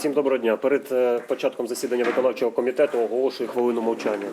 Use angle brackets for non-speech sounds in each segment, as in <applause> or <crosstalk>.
Всім доброго дня. Перед е, початком засідання виконавчого комітету оголошую хвилину мовчання.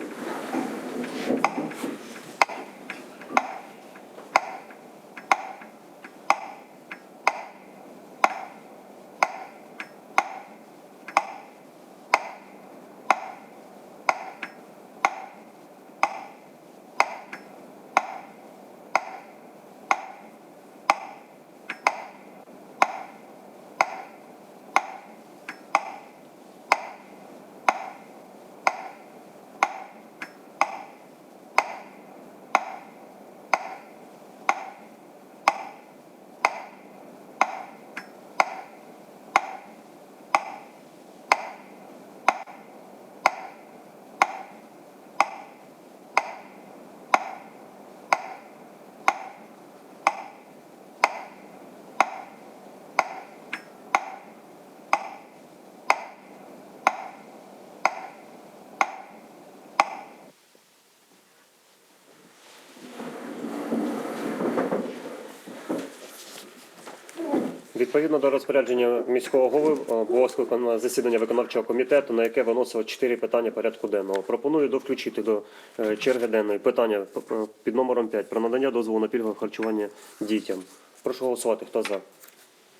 Відповідно до розпорядження міського голови е, було скликано засідання виконавчого комітету, на яке виносило чотири питання порядку денного. Пропоную довключити до е, черги денної питання е, під номером 5 про надання дозволу на пільгове харчування дітям. Прошу голосувати. Хто за?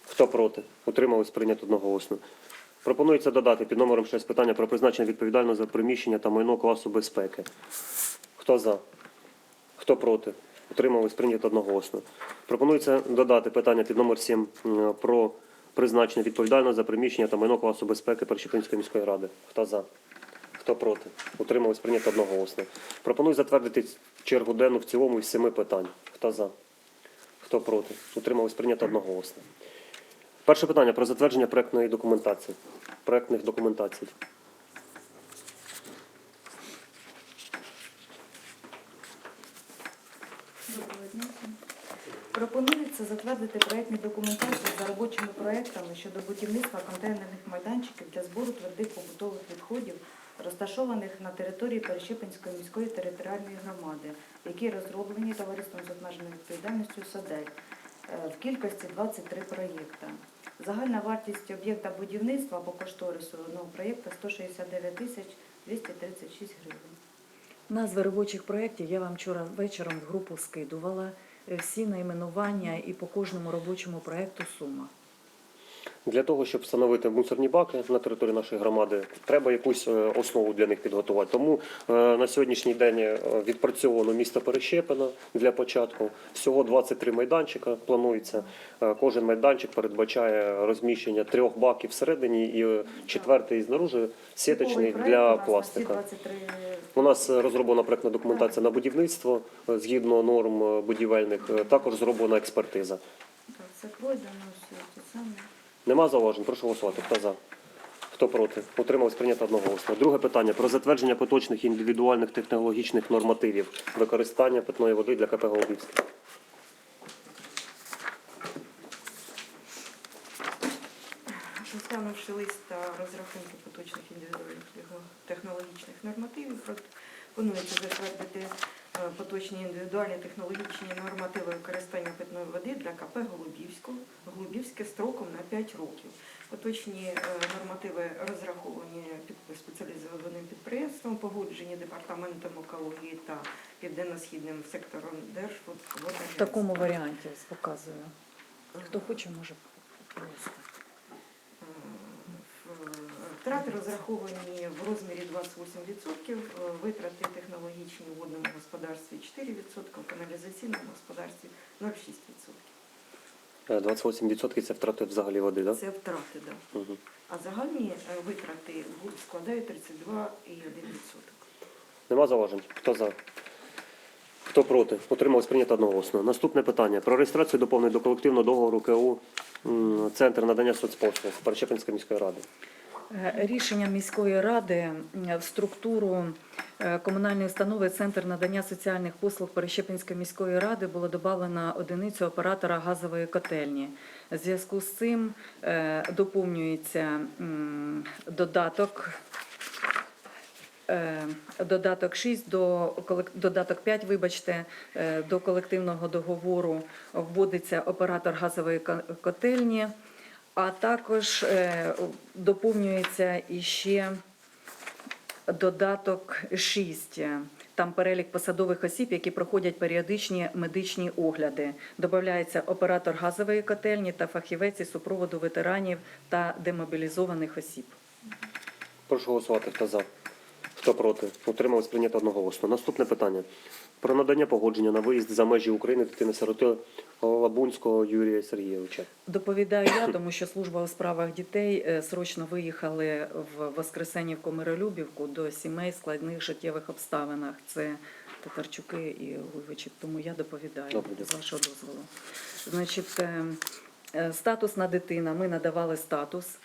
Хто проти? Утримались прийнято одноголосно. Пропонується додати під номером 6 питання про призначення відповідального за приміщення та майно класу безпеки. Хто за? Хто проти? Утримались прийнято одноголосно. Пропонується додати питання під номер 7 про призначення відповідального за приміщення та майно класу безпеки Першопинської міської ради. Хто за? Хто проти? Утримались прийнято одноголосно. Пропоную затвердити чергу денну в цілому із семи питань. Хто за? Хто проти? Утримались прийнято одноголосно. Перше питання про затвердження проектної документації. Проектних документацій. Доброго дня. всім. Пропонується затвердити проєктні документації за робочими проєктами щодо будівництва контейнерних майданчиків для збору твердих побутових відходів, розташованих на території Перещепинської міської територіальної громади, які розроблені товариством з обмеженою відповідальністю «Содель» е, в кількості 23 проєкта. Загальна вартість об'єкта будівництва по кошторису одного проєкту 169 тисяч 236 гривень. Назви робочих проєктів я вам вчора вечором в групу скидувала. Всі найменування і по кожному робочому проєкту сума. Для того, щоб встановити мусорні баки на території нашої громади, треба якусь е, основу для них підготувати. Тому е, на сьогоднішній день е, відпрацьовано місто Перещепино для початку. Всього 23 майданчика планується. Кожен майданчик передбачає розміщення трьох баків всередині і четвертий знаружи сіточний для пластика. У нас розроблена проектна документація на будівництво згідно норм будівельних. Також зроблена експертиза. Так, це пройдено все те саме. Нема зауважень, прошу голосувати. Хто за? Хто проти? Утрималось прийнято одноголосно. Друге питання про затвердження поточних індивідуальних технологічних нормативів використання питної води для КП Голубівське. Розглянувши лист розрахунки поточних індивідуальних технологічних нормативів, пропонується затвердити е, поточні індивідуальні технологічні нормативи використання питної води для КП Голубівського, Голубівське строком на 5 років. Поточні е, нормативи розраховані спеціалізованим підприємством, погоджені департаментом екології та південно-східним сектором В такому варіанті показую. Хто хоче, може провести. Втрати розраховані в розмірі 28%, е, витрати технологічні в водному господарстві 4%, в каналізаційному господарстві 0,6%. Е, 28% це втрати взагалі води, так? Це втрати, да. Угу. А загальні е, витрати складають 32,1%. Нема зауважень? Хто за? Хто проти? Утрималось прийнято одноголосно. Наступне питання про реєстрацію доповнень до колективного договору КУ Центр надання соцпослуг Перещепинської міської ради. Е, Рішенням міської ради в структуру е, комунальної установи Центр надання соціальних послуг Перещепинської міської ради було додано одиницю оператора газової котельні. В зв'язку з цим е, доповнюється додаток. Додаток 6 до додаток 5, вибачте, до колективного договору вводиться оператор газової котельні. А також е, доповнюється іще додаток 6. Там перелік посадових осіб, які проходять періодичні медичні огляди. Додається оператор газової котельні та фахівець із супроводу ветеранів та демобілізованих осіб. Прошу голосувати. Хто за? Хто проти? Утримались прийнято одноголосно. Наступне питання. Про надання погодження на виїзд за межі України дитини сироти Лабунського Юрія Сергійовича. Доповідаю я, тому що служба у справах дітей е, срочно виїхали в Воскресенівку Миролюбівку до сімей складних життєвих обставинах. Це Татарчуки і Гуйвичі. Тому я доповідаю Добре, з вашого дозволу. Значить, е, е, статусна дитина. Ми надавали статус.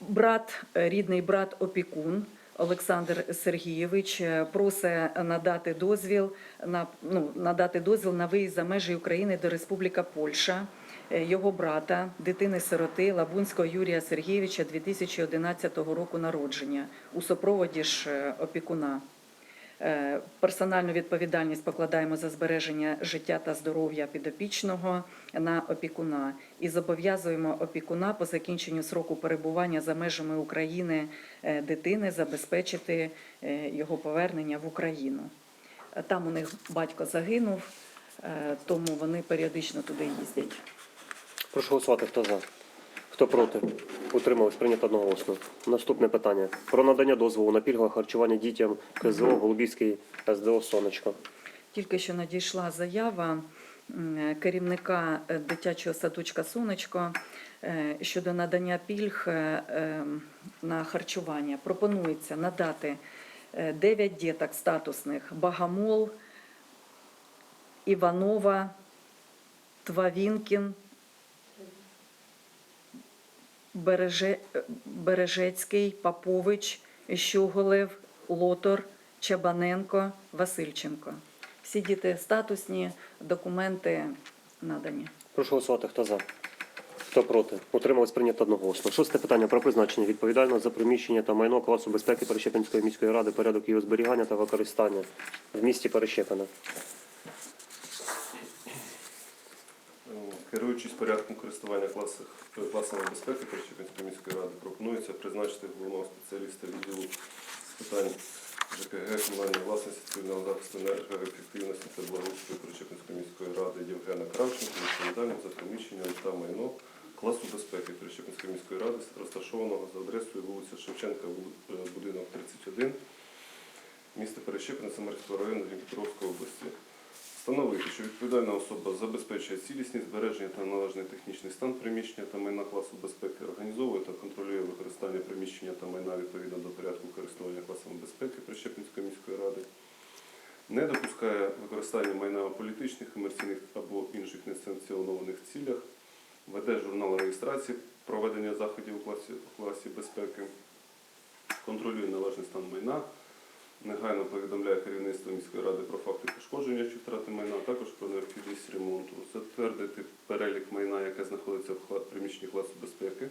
Брат, рідний брат опікун Олександр Сергійович е, просить надати дозвіл на ну надати дозвіл на виїзд за межі України до Республіка Польща. е, Його брата, дитини-сироти Лабунського Юрія Сергійовича 2011 року народження у супроводі ж е, опікуна. Е, Персональну відповідальність покладаємо за збереження життя та здоров'я підопічного на опікуна і зобов'язуємо опікуна по закінченню сроку перебування за межами України е, дитини забезпечити е, його повернення в Україну. Там у них батько загинув, тому вони періодично туди їздять. Прошу голосувати. Хто за? Хто проти? Утримались прийнято одноголосно. Наступне питання. Про надання дозволу на пільгове харчування дітям КЗО Голубівський СДО Сонечко. Тільки що надійшла заява керівника е, дитячого садочка Сонечко е, щодо надання пільг е, е, на харчування. Пропонується надати 9 діток статусних Багамол, Іванова, Твавінкін, Береже... Бережецький, Попович, Щуголев, Лотор, Чабаненко, Васильченко. Всі діти статусні, документи надані. Прошу голосувати. Хто за? Хто проти? Утримались прийнято одноголосно. Шосте питання про призначення відповідального за приміщення та майно класу безпеки Перещепинської міської ради, порядок його зберігання та використання в місті Перещепина. Керуючись порядком користування класах, класами безпеки Перещепинської міської ради, пропонується призначити головного спеціаліста відділу з питань ЖКГ, комунальної власності, цивільного захисту, енергоефективності та благоустрою Перещепинської міської ради Євгена Кравченка відповідальним за приміщення та майно класу безпеки Перещепинської міської ради, розташованого за адресою вулиця Шевченка, е, будинок 31, місто Перещепин, Самарського району Дніпропетровської області. Встановити, що відповідальна особа забезпечує цілісність, збереження та належний технічний стан приміщення та майна класу безпеки, організовує та контролює використання приміщення та майна відповідно до порядку користування класами безпеки Прищепницької міської ради, не допускає використання майна у політичних, комерційних або інших несанкціонованих цілях, веде журнал реєстрації проведення заходів у класі, у класі безпеки, контролює належний стан майна, негайно повідомляє керівництво міської ради про факти пошкодження чи втрати про ремонту, затвердити перелік майна, яке знаходиться в приміщенні класу безпеки.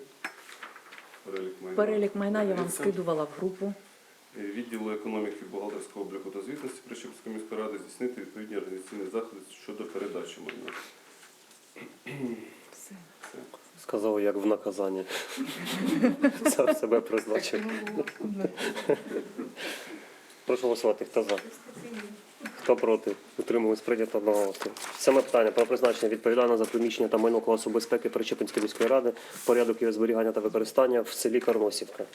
Перелік майна. Перелік майна я вам скидувала в групу. Е, Відділу економіки, бухгалтерського обліку та звітності Прищепської міської ради здійснити відповідні організаційні заходи щодо передачі майна. Все. Все. Сказав, як в наказанні. Сам <laughs> себе призначив. Прошу голосувати. Хто за? Хто проти? Утримались прийнято одноголосно. Сьоме питання про призначення відповідального за приміщення та майно класу безпеки Перечепинської міської ради, порядок його зберігання та використання в селі Карносівка.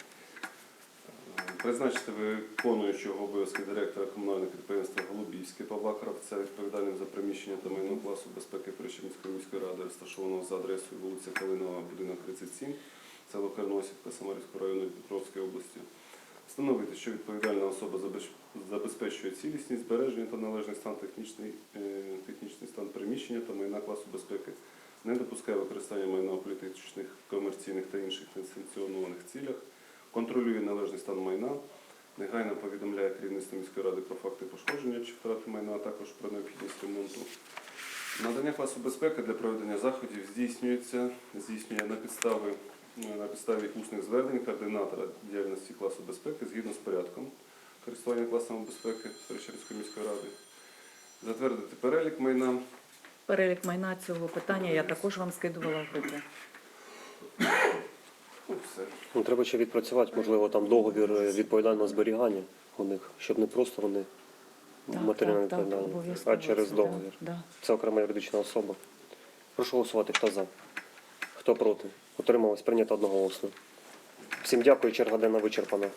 Призначити виконуючого обов'язки директора комунального підприємства Голубівське Павла Кравця відповідальним за приміщення та майно класу безпеки Перещепінської міської ради, розташованого за адресою вулиця Калинова, будинок 37, село Карносівка, Самарівського району Дніпровської області. Встановити, що відповідальна особа забез- забезпечує цілісність, збереження та належний стан технічний, е, технічний стан приміщення та майна класу безпеки, не допускає використання майна у політичних, комерційних та інших несанкціонованих цілях, контролює належний стан майна, негайно повідомляє керівництво міської ради про факти пошкодження чи втрати майна, а також про необхідність ремонту. Надання класу безпеки для проведення заходів здійснюється, здійснює на підставі, на підставі усних звернень координатора діяльності класу безпеки згідно з порядком користування класами безпеки Перещепської міської ради, затвердити перелік майна, Перелік майна цього питання я також вам скидувала в групу. Ну, все. Ну, треба ще відпрацювати, можливо, там договір е, відповідального зберігання у них, щоб не просто вони матеріально відповідальні, а через договір. Да, да. Це окрема юридична особа. Прошу голосувати, хто за. Хто проти? Утрималось, прийнято одноголосно. Всім дякую, черга денна вичерпана.